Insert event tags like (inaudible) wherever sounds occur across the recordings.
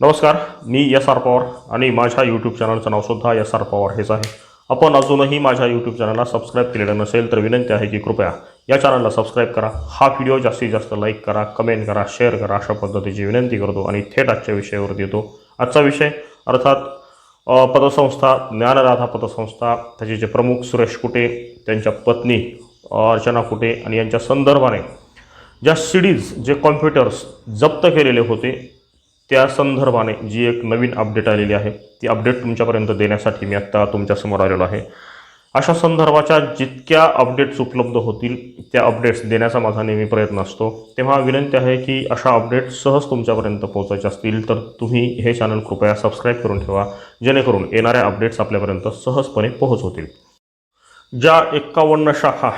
नमस्कार मी S R Pawar आणि माझ्या यूट्यूब चॅनलचं नावसुद्धा एस आर पवार हेच आहे. आपण अजूनही माझ्या यूट्यूब चॅनलला सबस्क्राईब केलेलं नसेल तर विनंती आहे की कृपया या चॅनलला सबस्क्राईब करा. हा व्हिडिओ जास्तीत जास्त लाईक करा कमेंट करा शेअर करा अशा पद्धतीची विनंती करतो आणि थेट आजच्या विषयावरती येतो आजचा विषय अर्थात पतसंस्था ज्ञानराधा पतसंस्था त्याचे जे प्रमुख सुरेश कुटे त्यांच्या पत्नी अर्चना कुटे आणि यांच्या संदर्भाने ज्या सीडीज जे कॉम्प्युटर्स जप्त केलेले होते त्या संदर्भाने जी एक नवीन अपडेट आलेली आहे ती अपडेट तुमच्यापर्यंत देण्यासाठी मी आत्ता तुमच्यासमोर आलेलो आहे. अशा संदर्भाच्या जितक्या अपडेट्स उपलब्ध होतील त्या अपडेट्स देण्याचा माझा नेहमी प्रयत्न असतो. तेव्हा विनंती आहे की अशा अपडेट्स सहज तुमच्यापर्यंत पोहोचायचे असतील तर तुम्ही हे चॅनल कृपया सबस्क्राईब करून ठेवा जेणेकरून येणाऱ्या अपडेट्स आपल्यापर्यंत सहजपणे पोहोच होतील. ज्या एक्कावन्न शाखा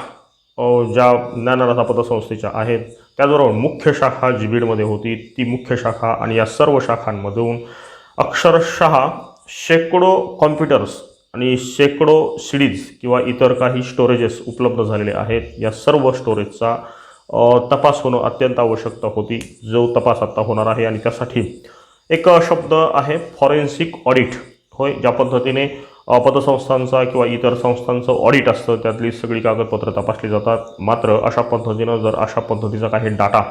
ज्या ज्ञानराधा पतसंस्थेच्या आहेत त्याचबरोबर मुख्य शाखा जी बीडमध्ये होती ती मुख्य शाखा आणि या सर्व शाखांमधून अक्षरशः शेकडो कॉम्प्युटर्स आणि शेकडो सीडीज किंवा इतर काही स्टोरेजेस उपलब्ध झालेले आहेत. या सर्व स्टोरेजचा तपास होणं अत्यंत आवश्यकता होती. जो तपास आत्ता होणार आहे आणि त्यासाठी एक शब्द आहे फॉरेन्सिक ऑडिट होय ज्या पद्धतीने पतसंस्थांचा किंवा इतर संस्थांचं ऑडिट असतं त्यातली सगळी कागदपत्रं तपासली जातात. मात्र अशा पद्धतीनं जर अशा पद्धतीचा काही डाटा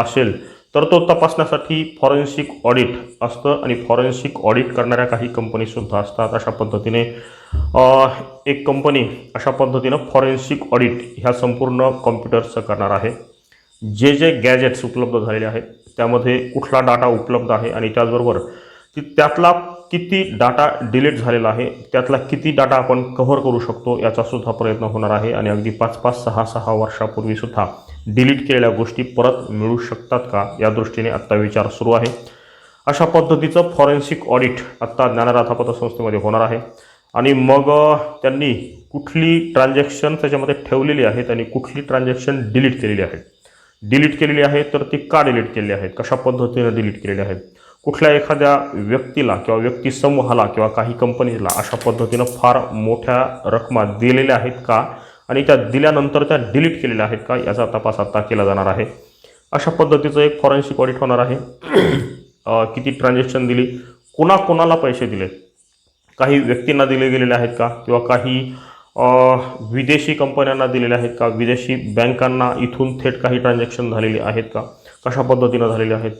असेल तर तो तपासण्यासाठी फॉरेन्सिक ऑडिट असतं आणि फॉरेन्सिक ऑडिट करणाऱ्या काही कंपनीसुद्धा असतात. अशा पद्धतीने एक कंपनी अशा पद्धतीनं फॉरेन्सिक ऑडिट ह्या संपूर्ण कॉम्प्युटर्सचं करणार आहे. जे जे गॅजेट्स उपलब्ध झालेले आहेत त्यामध्ये कुठला डाटा उपलब्ध आहे आणि त्याचबरोबर ती त्यातला किती डाटा डिलीट झालेला आहे त्यातला किती डाटा आपण कव्हर करू शकतो याचासुद्धा प्रयत्न होणार आहे आणि अगदी पाच पाच सहा सहा वर्षापूर्वीसुद्धा डिलीट केलेल्या गोष्टी परत मिळू शकतात का? या दृष्टीने आत्ता विचार सुरू आहे. अशा पद्धतीचं फॉरेन्सिक ऑडिट आत्ता ज्ञानराथा पतसंस्थेमध्ये होणार आहे. आणि मग त्यांनी कुठली ट्रान्झॅक्शन त्याच्यामध्ये ठेवलेली आहेत आणि कुठली ट्रान्झॅक्शन डिलीट केलेली आहे? डिलीट केलेली आहे तर ती का डिलीट केलेली आहेत कशा पद्धतीनं डिलीट केलेली आहेत कुठल्या एखाद्या व्यक्तीला किंवा व्यक्ती समूहाला किंवा काही कंपनीला अशा पद्धतीनं फार मोठ्या रकमा दिलेल्या आहेत का? आणि त्या दिल्यानंतर त्या डिलीट केलेल्या आहेत का? याचा तपास आता केला जाणार आहे. अशा पद्धतीचं एक फॉरेन्सिक ऑडिट होणार आहे. (clears throat) किती ट्रान्झॅक्शन दिली? कोणाकोणाला पैसे दिले? काही व्यक्तींना दिले गेलेले आहेत का? किंवा काही विदेशी कंपन्यांना दिलेले आहेत का? विदेशी बँकांना इथून थेट काही ट्रान्झॅक्शन झालेले आहेत का? कशा पद्धतीनं झालेले आहेत?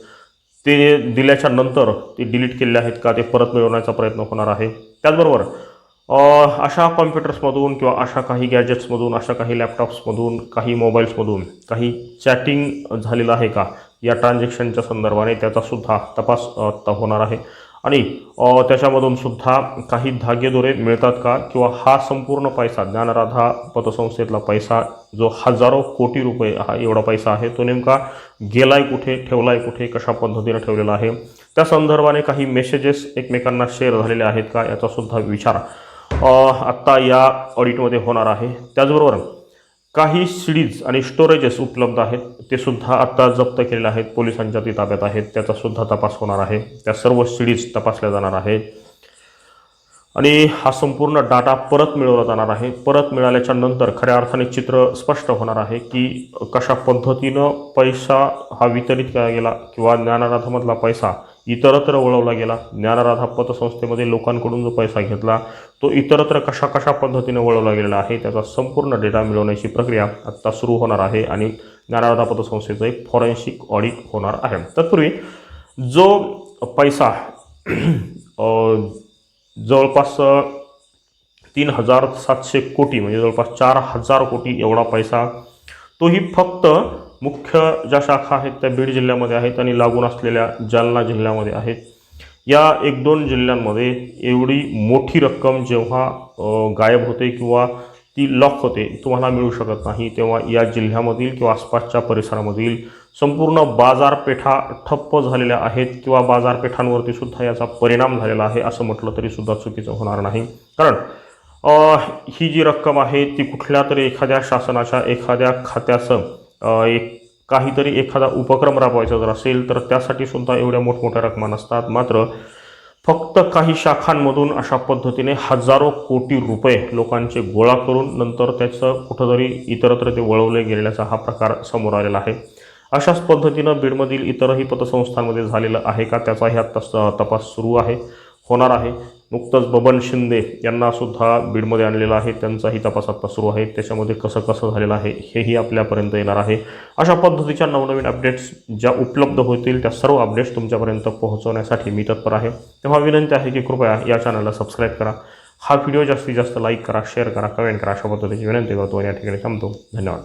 ते दिल्याच्या नंतर ते डिलीट केलेले आहेत का? ते परत मिळवण्याचा प्रयत्न होणार आहे. त्याचबरोबर अशा कॉम्प्युटर्समधून किंवा अशा काही गॅजेट्समधून अशा काही लॅपटॉप्समधून काही मोबाईल्समधून काही चॅटिंग झालेलं आहे का? या ट्रान्झॅक्शनच्या संदर्भाने त्याचासुद्धा तपास होणार आहे. आणि त्याच्यामधून सुद्धा काही धागेदोरे मिळतात का? किंवा हा संपूर्ण पैसा ज्ञानराधा पतसंस्थेतला पैसा जो हजारो कोटी रुपये हा एवढा पैसा आहे तो नेमका गेलाय कुठे ठेवलाय कुठे कशा पद्धतीनं ठेवलेला आहे? त्या संदर्भाने काही मेसेजेस एकमेकांना शेअर झालेले आहेत का? याचा सुद्धा विचार आत्ता या ऑडिटमध्ये होणार आहे. त्याचबरोबर काही सीडीज आणि स्टोरेजेस उपलब्ध आहेत ते सुद्धा आत्ता जप्त केलेले आहेत. पोलिसांच्या ती ताब्यात आहेत. त्याचा सुद्धा तपास होणार आहे. त्या सर्व सीडीज तपासल्या जाणार आहेत. आणि हा संपूर्ण डाटा परत मिळवला जाणार आहे. परत मिळाल्याच्या नंतर खऱ्या अर्थाने चित्र स्पष्ट होणार आहे की कशा पद्धतीनं पैसा हा वितरित केला गेला किंवा ज्ञानराधामधला पैसा इतरत्र वळवला गेला. ज्ञानराधा पतसंस्थेमध्ये लोकांकडून जो पैसा घेतला तो इतरत्र कशा कशा पद्धतीने वळवला गेलेला आहे त्याचा संपूर्ण डेटा मिळवण्याची प्रक्रिया आत्ता सुरू होणार आहे आणि ज्ञानराधा पतसंस्थेचं एक फॉरेन्सिक ऑडिट होणार आहे. तत्पूर्वी जो पैसा जवळपास तीन हजार सातशे कोटी म्हणजे जवळपास चार हजार कोटी एवढा पैसा तोही फक्त मुख्य ज्या शाखा आहेत त्या बीड जिल्ह्यामध्ये आहेत आणि लागून असलेल्या जालना जिल्ह्यामध्ये आहेत. या एक दोन जिल्ह्यांमध्ये एवढी मोठी रक्कम जेव्हा गायब होते किंवा ती लॉक होते तुम्हाला मिळू शकत नाही. तेव्हा या जिल्ह्यामधील किंवा आसपासच्या परिसरामधील संपूर्ण बाजारपेठा ठप्प झालेल्या आहेत किंवा बाजारपेठांवरती सुद्धा याचा परिणाम झालेला आहे असं म्हटलं तरी सुद्धा चुकीचं होणार नाही. कारण ही जी रक्कम आहे ती कुठल्या तरी एखाद्या शासनाच्या एखाद्या खात्याचं एक काहीतरी एखादा उपक्रम राबवायचा जर असेल तर त्यासाठी सुद्धा एवढ्या मोठमोठ्या रकमा नसतात. मात्र फक्त काही शाखांमधून अशा पद्धतीने हजारो कोटी रुपये लोकांचे गोळा करून नंतर त्याचं कुठंतरी इतरत्र ते वळवले गेल्याचा हा प्रकार समोर आलेला आहे. अशाच पद्धतीनं बीडमधील इतरही पतसंस्थांमध्ये झालेलं आहे का त्याचाही आत्ता तपास सुरू आहे होणार आहे. नुकतंच बबन शिंदे यांना सुद्धा बीडमध्ये आणलेला आहे. त्यांचाही तपास आत्ता सुरू आहे. त्याच्यामध्ये कसं कसं झालेलं आहे हेही आपल्यापर्यंत येणार आहे. अशा पद्धतीच्या नवनवीन अपडेट्स ज्या उपलब्ध होतील त्या सर्व अपडेट्स तुमच्यापर्यंत पोहोचवण्यासाठी मी तत्पर आहे. तेव्हा विनंती आहे की कृपया या चॅनलला सबस्क्राईब करा. हा व्हिडिओ जास्तीत जास्त लाईक करा शेअर करा कमेंट करा. अशा पद्धतीची विनंती करतो आणि या ठिकाणी थांबतो. धन्यवाद.